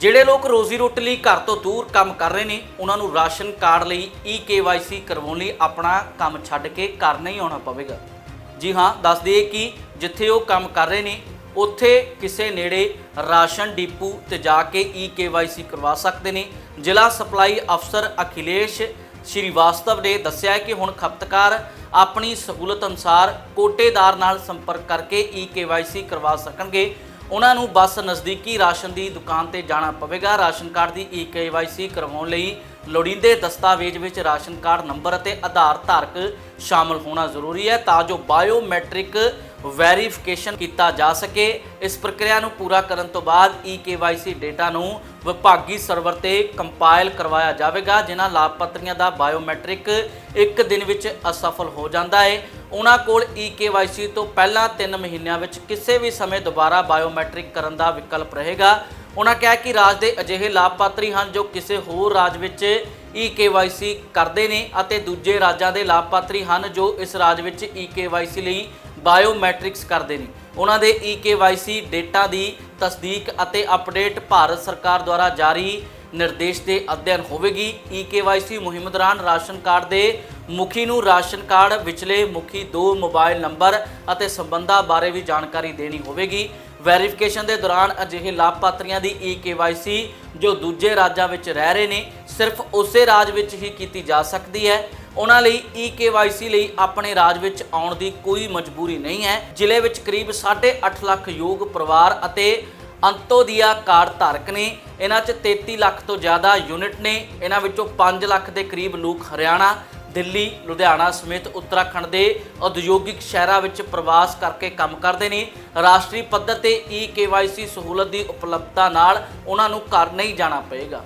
ਜਿਹੜੇ ਲੋਕ ਰੋਜ਼ੀ ਰੋਟੀ ਲਈ ਘਰ ਤੋਂ ਦੂਰ ਕੰਮ ਕਰ ਰਹੇ ਨੇ, ਉਹਨਾਂ ਨੂੰ ਰਾਸ਼ਨ ਕਾਰਡ ਲਈ ਈ ਕਰਵਾਉਣ ਲਈ ਆਪਣਾ ਕੰਮ ਛੱਡ ਕੇ ਘਰ ਨਹੀਂ ਆਉਣਾ ਪਵੇਗਾ। ਜੀ ਹਾਂ, ਦੱਸ ਦਈਏ ਕਿ ਜਿੱਥੇ ਉਹ ਕੰਮ ਕਰ ਰਹੇ ਨੇ, ਉੱਥੇ ਕਿਸੇ ਨੇੜੇ ਰਾਸ਼ਨ ਡਿਪੂ ਤੇ ਜਾ ਕੇ ਈ ਕਰਵਾ ਸਕਦੇ ਨੇ। ਜ਼ਿਲ੍ਹਾ ਸਪਲਾਈ ਅਫਸਰ ਅਖਿਲੇਸ਼ ਸ਼੍ਰੀਵਾਸਤਵ ਨੇ ਦੱਸਿਆ ਕਿ ਹੁਣ ਖਪਤਕਾਰ ਆਪਣੀ ਸਹੂਲਤ ਅਨੁਸਾਰ ਕੋਟੇਦਾਰ ਨਾਲ ਸੰਪਰਕ ਕਰਕੇ ਈ ਕਰਵਾ ਸਕਣਗੇ। ਉਹਨਾਂ ਨੂੰ ਬਸ ਨਜ਼ਦੀਕੀ ਰਾਸ਼ਨ ਦੀ ਦੁਕਾਨ ਤੇ ਜਾਣਾ ਪਵੇਗਾ। ਰਾਸ਼ਨ ਕਾਰਡ ਦੀ ਈ ਕੇਵਾਈਸੀ ਕਰਵਾਉਣ ਲਈ ਲੋੜੀਂਦੇ ਦਸਤਾਵੇਜ਼ ਵਿੱਚ ਰਾਸ਼ਨ ਕਾਰਡ ਨੰਬਰ ਅਤੇ ਆਧਾਰ ਧਾਰਕ ਸ਼ਾਮਲ ਹੋਣਾ ਜ਼ਰੂਰੀ ਹੈ। ਤਾਂ ਜੋ ਬਾਇਓਮੈਟ੍ਰਿਕ ਵੈਰੀਫਿਕੇਸ਼ਨ ਕੀਤਾ ਜਾ ਸਕੇ। ਇਸ ਪ੍ਰਕਿਰਿਆ ਨੂੰ ਪੂਰਾ ਕਰਨ ਤੋਂ ਬਾਅਦ ਈ ਕੇਵਾਈਸੀ ਡੇਟਾ ਨੂੰ ਵਿਭਾਗੀ ਸਰਵਰ ਤੇ ਕੰਪਾਈਲ ਕਰਵਾਇਆ ਜਾਵੇਗਾ, ਜਿਨ੍ਹਾਂ ਲਾਭਪਾਤਰੀਆਂ ਦਾ ਬਾਇਓਮੈਟ੍ਰਿਕ ਇੱਕ ਦਿਨ ਵਿੱਚ ਅਸਫਲ ਹੋ ਜਾਂਦਾ ਹੈ ਉਹਨਾਂ ਕੋਲ ਈ ਤੋਂ ਪਹਿਲਾਂ 3 ਮਹੀਨਿਆਂ ਵਿੱਚ ਕਿਸੇ ਵੀ ਸਮੇਂ ਦੁਬਾਰਾ ਬਾਇਓਮੈਟ੍ਰਿਕ ਕਰਨ ਦਾ ਵਿਕਲਪ ਰਹੇਗਾ। ਉਹਨਾਂ ਕਿਹਾ ਕਿ ਰਾਜ ਦੇ ਅਜਿਹੇ ਲਾਭਪਾਤਰੀ ਹਨ ਜੋ ਕਿਸੇ ਹੋਰ ਰਾਜ ਵਿੱਚ ਈ ਕਰਦੇ ਨੇ ਅਤੇ ਦੂਜੇ ਰਾਜਾਂ ਦੇ ਲਾਭਪਾਤਰੀ ਹਨ ਜੋ ਇਸ ਰਾਜ ਵਿੱਚ ਈ ਲਈ ਬਾਇਓਮੈਟ੍ਰਿਕਸ ਕਰਦੇ ਨੇ। ਉਹਨਾਂ ਦੇ ਈ ਡੇਟਾ ਦੀ ਤਸਦੀਕ ਅਤੇ ਅਪਡੇਟ ਭਾਰਤ ਸਰਕਾਰ ਦੁਆਰਾ ਜਾਰੀ ਨਿਰਦੇਸ਼ ਦੇ ਅਧਿਐਨ ਹੋਵੇਗੀ। ਈ ਮੁਹਿੰਮ ਦੌਰਾਨ ਰਾਸ਼ਨ ਕਾਰਡ ਦੇ ਮੁਖੀ ਨੂੰ ਰਾਸ਼ਨ ਕਾਰਡ ਵਿਚਲੇ ਮੁਖੀ ਦੋ ਮੋਬਾਈਲ ਨੰਬਰ ਅਤੇ ਸੰਬੰਧਾਂ ਬਾਰੇ ਵੀ ਜਾਣਕਾਰੀ ਦੇਣੀ ਹੋਵੇਗੀ। ਵੈਰੀਫਿਕੇਸ਼ਨ ਦੇ ਦੌਰਾਨ ਅਜਿਹੇ ਲਾਭਪਾਤਰੀਆਂ ਦੀ ਈ ਜੋ ਦੂਜੇ ਰਾਜਾਂ ਵਿੱਚ ਰਹਿ ਰਹੇ ਨੇ, ਸਿਰਫ ਉਸੇ ਰਾਜ ਵਿੱਚ ਹੀ ਕੀਤੀ ਜਾ ਸਕਦੀ ਹੈ। ਉਹਨਾਂ ਲਈ ਈ ਲਈ ਆਪਣੇ ਰਾਜ ਵਿੱਚ ਆਉਣ ਦੀ ਕੋਈ ਮਜਬੂਰੀ ਨਹੀਂ ਹੈ। ਜ਼ਿਲ੍ਹੇ ਵਿੱਚ ਕਰੀਬ 8.5 ਲੱਖ ਯੋਗ ਪਰਿਵਾਰ ਅਤੇ ਅੰਤੋਦੀਆ ਕਾਰਡ ਧਾਰਕ ਨੇ। ਇਹਨਾਂ 'ਚ 33 ਲੱਖ ਤੋਂ ਜ਼ਿਆਦਾ ਯੂਨਿਟ ਨੇ। ਇਹਨਾਂ ਵਿੱਚੋਂ 5 ਲੱਖ ਦੇ ਕਰੀਬ ਲੋਕ ਹਰਿਆਣਾ, ਦਿੱਲੀ, ਲੁਧਿਆਣਾ ਸਮੇਤ ਉੱਤਰਾਖੰਡ ਦੇ ਉਦਯੋਗਿਕ ਸ਼ਹਿਰਾਂ ਵਿੱਚ ਪ੍ਰਵਾਸ ਕਰਕੇ ਕੰਮ ਕਰਦੇ ਨੇ। ਰਾਸ਼ਟਰੀ ਪੱਧਰ ਤੇ ਈ ਸਹੂਲਤ ਦੀ ਉਪਲਬਧਤਾ ਨਾਲ ਉਹਨਾਂ ਨੂੰ ਘਰ ਨਹੀਂ ਜਾਣਾ ਪਏਗਾ।